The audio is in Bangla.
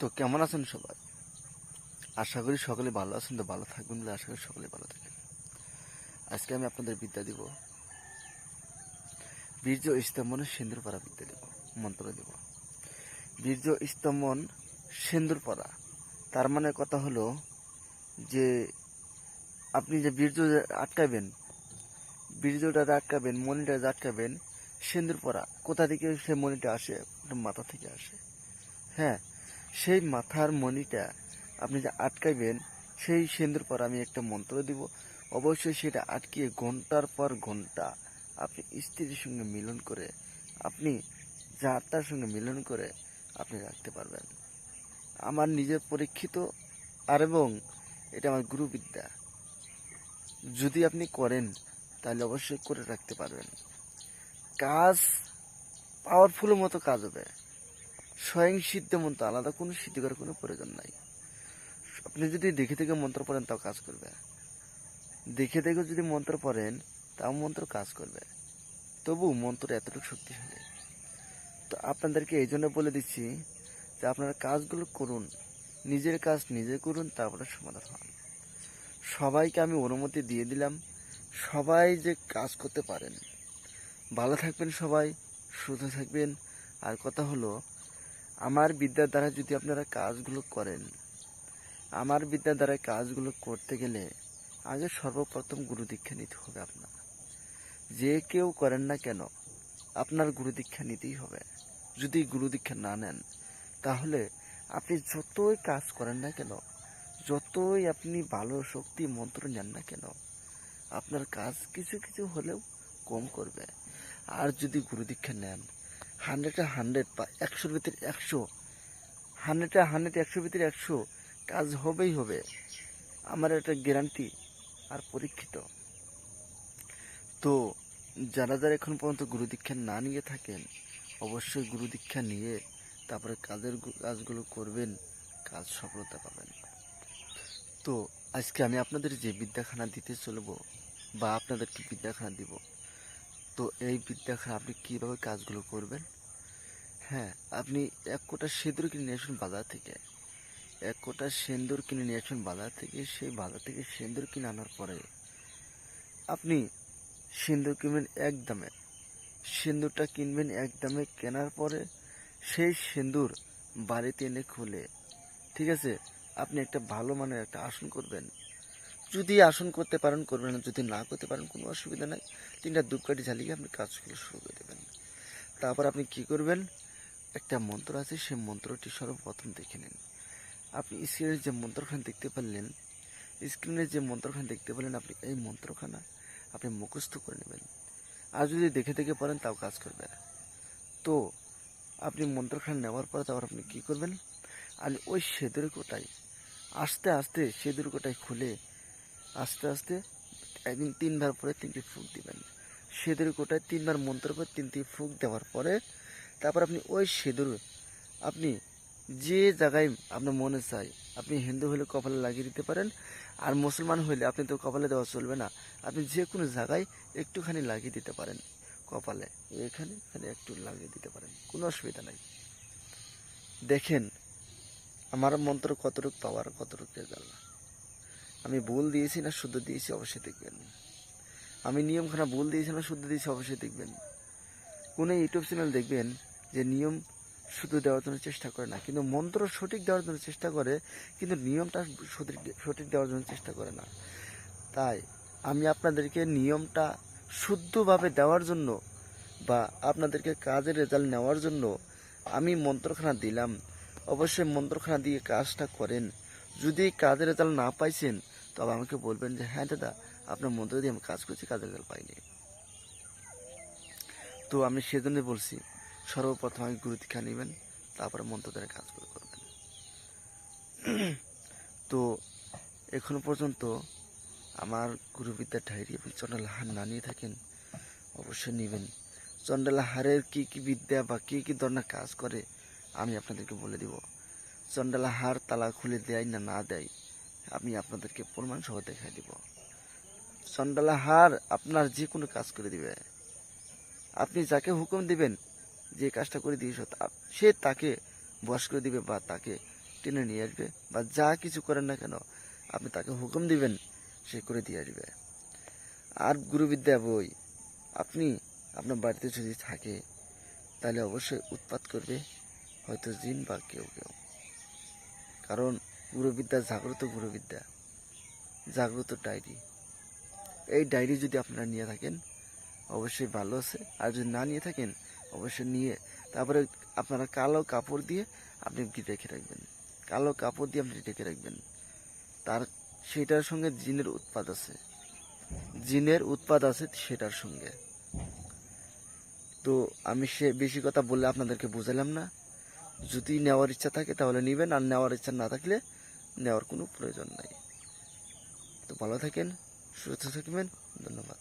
তো কেমন আছেন সবাই? আশা করি সকলে ভালো আছেন, তো ভালো থাকবেন বলে আশা করি সকলে ভালো থাকেন। আজকে আমি আপনাদের বিদ্যা দিব। বীর্য স্তম্ভনের সিন্দুর পরা বিদ্যা দিব, মন্ত্র দিব। বীর্য স্তম্ভন সিন্দুর পরা, তার মানে কথা হলো যে আপনি যে বীর্য আটকাবেন, বীর্যটা আটকাবেন, মনিটা আটকাবেন, সিন্দুর পরা, কোথা থেকে সে মনিটা আসে? মাথা থেকে আসে। হ্যাঁ সেই মাথার মণিটা আপনি যে আটকাইবেন, সেই সিন্দুর পর আমি একটা মন্ত্র দিব। অবশ্যই সেটা আটকিয়ে ঘণ্টার পর ঘণ্টা আপনি স্ত্রীর সঙ্গে মিলন করে, আপনি যার তার সঙ্গে মিলন করে আপনি রাখতে পারবেন। আমার নিজের পরীক্ষিত আর এবং এটা আমার গুরুবিদ্যা। যদি আপনি করেন, তাহলে অবশ্যই করে রাখতে পারবেন। কাজ পাওয়ারফুল মতো কাজ হবে। স্বয়ং সিদ্ধ মন্ত্র, আলাদা কোনো সিদ্ধি করার কোনো প্রয়োজন নাই। আপনি যদি দেখে দেখে মন্ত্র পড়েন, তাও কাজ করবে। দেখে দেখে যদি মন্ত্র পড়েন, তাও মন্ত্র কাজ করবে। তবু মন্ত্র এতটুকু শক্তিশালী। তো আপনাদেরকে এই জন্য বলে দিচ্ছি যে আপনারা কাজগুলো করুন, নিজের কাজ নিজে করুন, তারপরে সমাধান হন। সবাইকে আমি অনুমতি দিয়ে দিলাম, সবাই যে কাজ করতে পারেন। ভালো থাকবেন সবাই, সুস্থ থাকবেন। আর কথা হলো আমার বিদ্যার দ্বারা যদি আপনারা কাজগুলো করেন, আমার বিদ্যার দ্বারা কাজগুলো করতে গেলে আগে সর্বপ্রথম গুরু দীক্ষা নিতে হবে আপনার। যে কেউ করেন না কেন, আপনার গুরু দীক্ষা নিতেই হবে। যদি গুরু দীক্ষা না নেন, তাহলে আপনি যতই কাজ করেন না কেন, যতই আপনি ভালো শক্তি, মন্ত্র নেন না কেন, আপনার কাজ কিছু কিছু হলেও কম করবে। আর যদি গুরু দীক্ষা নেন হান্ড্রেডে হান্ড্রেড বা একশোর ভিতরে একশো। হান্ড্রেডে হান্ড্রেড একশোর ভিতরে একশো। কাজ হবেই হবে। আমার একটা গ্যারান্টি আর পরীক্ষিত। তো যারা যারা এখন পর্যন্ত গুরু দীক্ষা না নিয়ে থাকেন, অবশ্যই গুরু দীক্ষা নিয়ে তারপরে কাজের কাজগুলো করবেন, কাজ সফলতা পাবেন। তো আজকে আমি আপনাদের যে বিদ্যাখানা দিতে চলবো বা আপনাদেরকে বিদ্যাখানা দিব তো এই বিদ্যাখানা আপনি কীভাবে কাজগুলো করবেন? হ্যাঁ আপনি এক কোটা সিঁদুর কিনে নিয়ে আসুন বাজার থেকে। এক কোটা সিঁদুর কিনে নিয়ে আসুন বাজার থেকে। সেই বাজার থেকে সিঁদুর কিনে আনার পরে আপনি সিঁদুর কিনবেন এক দামে। সিঁদুরটা কিনবেন এক দামে, কেনার পরে সেই সিঁদুর বাড়িতে এনে খুলে, ঠিক আছে? আপনি একটা ভালো মানের একটা আসন করবেন। যদি আসন করতে পারেন, করবেন যদি না করতে পারেন, কোনো অসুবিধা নাই। তিনটা ধূপকাঠি ঝালিয়ে আপনি কাজগুলো শুরু করে দেবেন। তারপর আপনি কি করবেন? একটা মন্ত্র আছে, সেই মন্ত্রটি সর্বপ্রথম দেখে নিন। আপনি স্ক্রিনের যে মন্ত্রখান দেখতে পারলেন স্ক্রিনে যে মন্ত্রখানা দেখতে পেলেন আপনি এই মন্ত্রখানা আপনি মুখস্থ করে নেবেন। আর যদি দেখে দেখে পারেন তাও কাজ করবে তো আপনি মন্ত্রখান নেওয়ার পরে তারপর আপনি কি করবেন? আর ওই সেদুর কোটায়, আস্তে আস্তে সেদুর কোটায় খুলে আস্তে আস্তে একদিন তিনবার পরে তিনটি ফুক দিবেন। সেদুর কোটায় তিনবার মন্ত্র করে তিনটি ফুক দেওয়ার পরে তারপর আপনি ওই সেদুর, আপনি যে জায়গায় আপনার মনে চাই আপনি হিন্দু হলে কপালে লাগিয়ে দিতে পারেন, আর মুসলমান হলে আপনি তো কপালে দেওয়া চলবে না, আপনি যে কোনো জায়গায় একটুখানি লাগিয়ে দিতে পারেন কপালে, এখানে এখানে একটু লাগিয়ে দিতে পারেন, কোনো অসুবিধা নাই। দেখেন আমার মন্ত্র কতটুকু পাওয়ার কতটুকু রেজাল্ট আমি ভুল দিয়েছি না শুদ্ধ দিয়েছি অবশ্যই দেখবেন। আমি নিয়মখানা ভুল দিয়েছি না শুদ্ধ দিয়েছি অবশ্যই দেখবেন। কোনো ইউটিউব চ্যানেল দেখবেন যে নিয়ম শুধু দেওয়ার জন্য চেষ্টা করে না, কিন্তু মন্ত্র সঠিক দেওয়ার জন্য চেষ্টা করে, কিন্তু নিয়মটা সঠিক সঠিক দেওয়ার জন্য চেষ্টা করে না। তাই আমি আপনাদেরকে নিয়মটা শুদ্ধভাবে দেওয়ার জন্য বা আপনাদেরকে কাজের রেজাল্ট নেওয়ার জন্য আমি মন্ত্রখানা দিলাম। অবশ্যই মন্ত্রখানা দিয়ে কাজটা করেন। যদি কাজের রেজাল্ট না পাইছেন, তবে আমাকে বলবেন যে হ্যাঁ দাদা, আপনার মন্ত্র দিয়ে আমি কাজ করছি কাজের রেজাল্ট পাইনি। তো আমি সেজন্য বলছি, সর্বপ্রথম আগে গুরু দীক্ষা নেবেন, তারপরে মন্ত্র দ্বারা কাজগুলো করবেন। তো এখনও পর্যন্ত আমার গুরুবিদ্যার ডায়েরি এবং চন্ডালাহার না নিয়ে থাকেন, অবশ্যই নেবেন। চন্ডালাহারের কি কি বিদ্যা বা কি কি ধরনের কাজ করে, আমি আপনাদেরকে বলে দিব। চন্ডালাহার তালা খুলে দেয় না না দেয়, আমি আপনাদেরকে প্রমাণ সহ দেখাই দিব। চন্ডালাহার আপনার যে কোনো কাজ করে দিবে। আপনি যাকে হুকুম দিবেন যে কাজটা করে দিয়েছ সে তাকে বস করে দিবে বা তাকে টেনে নিয়ে আসবে বা যা কিছু করেন না কেন, আপনি তাকে হুকুম দিবেন, সে করে দিয়ে আসবে। আর গুরুবিদ্যা বই, আপনি আপনার বাড়িতে যদি থাকে, তাহলে অবশ্যই উৎপাত করবে হয়তো জিন বা কেউ কেউ। কারণ গুরুবিদ্যা, জাগ্রত গুরুবিদ্যা, জাগ্রত ডায়েরি। এই ডায়েরি যদি আপনারা নিয়ে থাকেন, অবশ্যই ভালো আছে। আর যদি না নিয়ে থাকেন, অবশ্যই নিয়ে, তারপরে আপনারা কালো কাপড় দিয়ে আপনি কি রেখে রাখবেন? কালো কাপড় দিয়ে আপনি ঢেকে রাখবেন। তার, সেটার সঙ্গে জিনের উৎপাদ আছে। জিনের উৎপাদ আছে সেটার সঙ্গে। তো আমি সে বেশি কথা বললে আপনাদেরকে বোঝালাম না। যদি নেওয়ার ইচ্ছা থাকে তাহলে নেবেন, আর নেওয়ার ইচ্ছা না থাকলে নেওয়ার কোনো প্রয়োজন নাই। তো ভালো থাকেন, সুস্থ থাকবেন, ধন্যবাদ।